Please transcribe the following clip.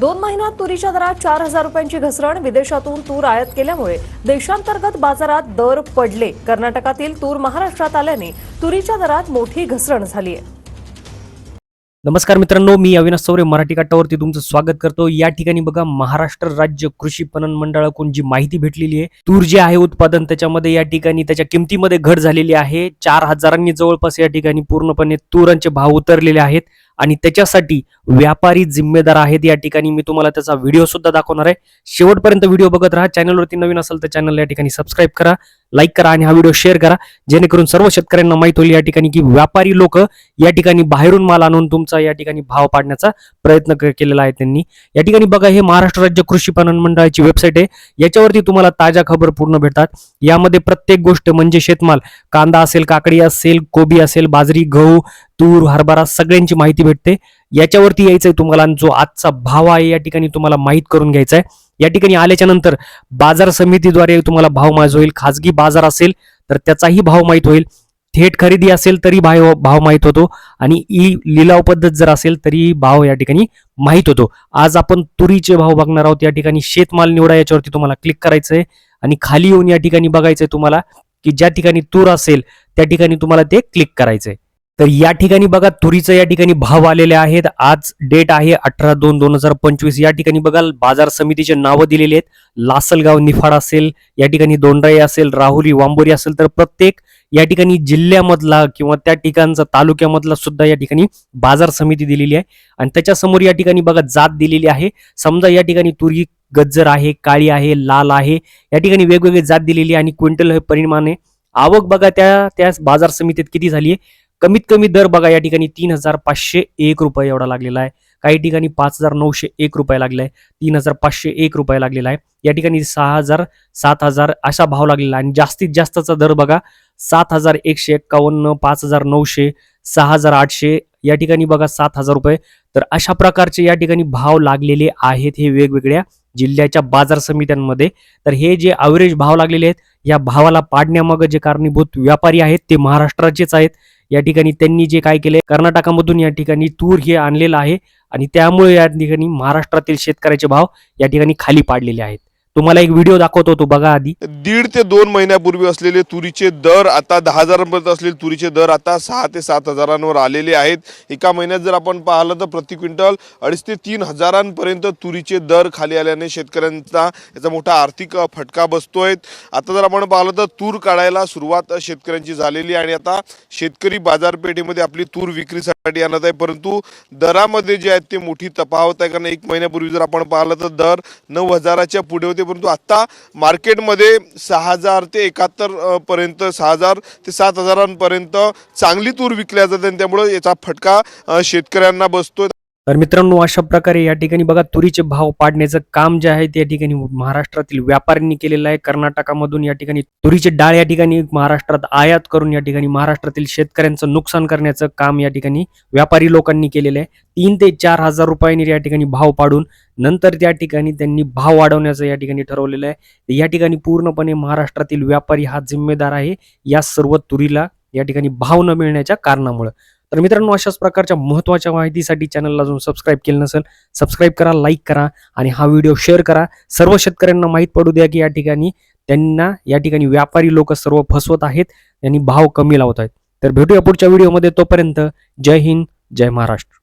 दोन महिन्यात तुरीच्या दरात चार हजार रुपयांची घसरण. विदेशातून तूर आयात केल्यामुळे देशांतर्गत बाजारात दर पडले. कर्नाटकातील तूर महाराष्ट्रात आल्याने तुरीच्या दरात मोठी घसरण झाली आहे नमस्कार मित्रांनो मी अविनाश चौरे मराठी काटावरती तुमचं स्वागत करतो. या ठिकाणी बघा महाराष्ट्र राज्य कृषी पणन मंडळाकडून जी माहिती भेटलेली आहे तूर जे आहे उत्पादन त्याच्यामध्ये या ठिकाणी त्याच्या किमतीमध्ये घट झालेली आहे. चार हजारांनी जवळपास या ठिकाणी पूर्णपणे तुरांचे भाव उतरलेले आहेत. आणि त्याच्यासाठी व्यापारी जिम्मेदार आहेत या ठिकाणी. मी तुम्हाला त्याचा व्हिडिओ सुद्धा दाखवणार आहे. शेवटपर्यंत व्हिडिओ बघत राहा. चॅनलवरती नवीन असेल तर चॅनल या ठिकाणी सबस्क्राईब करा लाईक करा आणि हा व्हिडिओ शेअर करा. जेणेकरून सर्व शेतकऱ्यांना माहीत होईल या ठिकाणी की व्यापारी लोक या ठिकाणी बाहेरून माल आणून तुमचा या ठिकाणी भाव पाडण्याचा प्रयत्न केलेला आहे त्यांनी. या ठिकाणी बघा हे महाराष्ट्र राज्य कृषी पणन मंडळाची वेबसाईट आहे. याच्यावरती तुम्हाला ताज्या खबर पूर्ण भेटतात. यामध्ये प्रत्येक गोष्ट म्हणजे शेतमाल. कांदा असेल काकडी असेल कोबी असेल बाजरी गहू तूर हरभरा सगळ्यांची माहिती भेटते. याच्यावरती यायचंय तुम्हाला जो आजचा भाव आहे या ठिकाणी तुम्हाला माहीत करून घ्यायचा आहे या ठिकाणी आल्याच्यानंतर बाजार समितीद्वारे तुम्हाला भाव माहीत होईल. खाजगी बाजार असेल तर त्याचाही भाव माहीत होईल. थेट खरेदी असेल तरी भाव भाव माहीत होतो. आणि ई लिलाव पद्धत जर असेल तरी भाव या ठिकाणी माहीत होतो. आज आपण तुरीचे भाव बघणार आहोत. या ठिकाणी शेतमाल निवडा याच्यावरती तुम्हाला क्लिक करायचंय. आणि खाली येऊन या ठिकाणी बघायचंय तुम्हाला की ज्या ठिकाणी तूर असेल त्या ठिकाणी तुम्हाला ते क्लिक करायचंय. तर या ठिकाणी बघा तुरीचं या ठिकाणी भाव आलेले आहेत. आज डेट आहे अठरा दोन दोन हजार पंचवीस. या ठिकाणी बघा बाजार समितीचे नावं दिलेली आहेत. लासलगाव निफाड असेल या ठिकाणी दोंडराई असेल राहुरी वांबोरी असेल तर प्रत्येक या ठिकाणी जिल्ह्यामधला किंवा त्या ठिकाणचा तालुक्यामधला सुद्धा या ठिकाणी बाजार समिती दिलेली आहे. आणि त्याच्यासमोर या ठिकाणी बघा जात दिलेली आहे. समजा या ठिकाणी तुरी गज्जर आहे काळी आहे लाल आहे. या ठिकाणी वेगवेगळी जात दिलेली आहे आणि क्विंटल हे परिमाणे आवक बघा त्या त्या बाजार समितीत किती झाली आहे? कमीत कमी दर बघा या ठिकाणी तीन हजार पाचशे एक रुपये एवढा लागलेला आहे. काही ठिकाणी पाच हजार नऊशे एक रुपये लागला आहे. तीन हजार पाचशे एक रुपये लागलेला आहे. या ठिकाणी सहा हजार सात हजार असा भाव लागलेला आहे. आणि जास्तीत जास्तचा दर बघा सात हजार एकशे एक्कावन्न पाच हजार नऊशे सहा हजार आठशे या ठिकाणी बघा सात हजार रुपये. तर अशा प्रकारचे या ठिकाणी भाव लागलेले आहेत हे वेगवेगळ्या जिल्ह्याच्या बाजार समित्यांमध्ये. तर हे जे अवरेज भाव लागलेले आहेत या भावाला पाडण्यामागं जे कारणीभूत व्यापारी आहेत ते महाराष्ट्राचेच आहेत. या ठिकाणी त्यांनी जे काय केले कर्नाटकामधून या ठिकाणी तूर हे आणलेलं आहे. आणि त्यामुळे या ठिकाणी महाराष्ट्रातील शेतकऱ्याचे भाव या ठिकाणी खाली पाडलेले आहेत. तुम्हाला एक व्हिडिओ दाखवतो तो बघा आधी. दीड ते दोन महिन्यापूर्वी असलेले तुरीचे दर आता दहा हजारांपर्यंत असलेले तुरीचे दर आता सहा ते सात हजारांवर आलेले आहेत. एका महिन्यात जर आपण पाहिलं तर प्रति क्विंटल अडीच ते तीन हजारांपर्यंत तुरीचे दर खाली आल्याने शेतकऱ्यांचा याचा मोठा आर्थिक फटका बसतोय. आता जर आपण पाहिलं तर तूर काढायला सुरुवात शेतकऱ्यांची झालेली आहे आणि आता शेतकरी बाजारपेठेमध्ये आपली तूर विक्रीसाठी आणत आहे. परंतु दरामध्ये जे आहेत ते मोठी तफावत आहे. कारण एक महिन्यापूर्वी जर आपण पाहिलं तर दर नऊ हजाराच्या पुढे होते. परंतु आता मार्केटमध्ये सहा हजार ते एकाहत्तर पर्यंत सहा हजार ते सात हजारांपर्यंत चांगली तूर विकल्या जाते आणि त्यामुळे याचा फटका शेतकऱ्यांना बसतो तर मित्रांनो अशा प्रकारे या ठिकाणी बघा तुरीचे भाव पाडण्याचं काम जे आहे ते या ठिकाणी महाराष्ट्रातील व्यापाऱ्यांनी केलेलं आहे कर्नाटकामधून या ठिकाणी तुरीचे डाळ या ठिकाणी महाराष्ट्रात आयात करून या ठिकाणी महाराष्ट्रातील शेतकऱ्यांचं नुकसान करण्याचं काम या ठिकाणी व्यापारी लोकांनी केलेलं आहे तीन ते चार हजार रुपयांनी या ठिकाणी भाव पाडून नंतर त्या ठिकाणी त्यांनी भाव वाढवण्याचं या ठिकाणी ठरवलेलं आहे या ठिकाणी पूर्णपणे महाराष्ट्रातील व्यापारी हा जिम्मेदार आहे या सर्व तुरीला या ठिकाणी भाव न मिळण्याच्या कारणामुळे तर मित्रांनो अशाच प्रकारच्या महत्त्वाच्या माहितीसाठी चॅनलला अजून सबस्क्राईब केलं नसेल सबस्क्राईब करा लाईक करा आणि हा व्हिडिओ शेअर करा. सर्व शेतकऱ्यांना माहीत पडू द्या की या ठिकाणी त्यांना या ठिकाणी व्यापारी लोक सर्व फसवत आहेत यांनी भाव कमी लावत आहेत तर भेटूया पुढच्या व्हिडिओमध्ये तोपर्यंत जय हिंद जय महाराष्ट्र.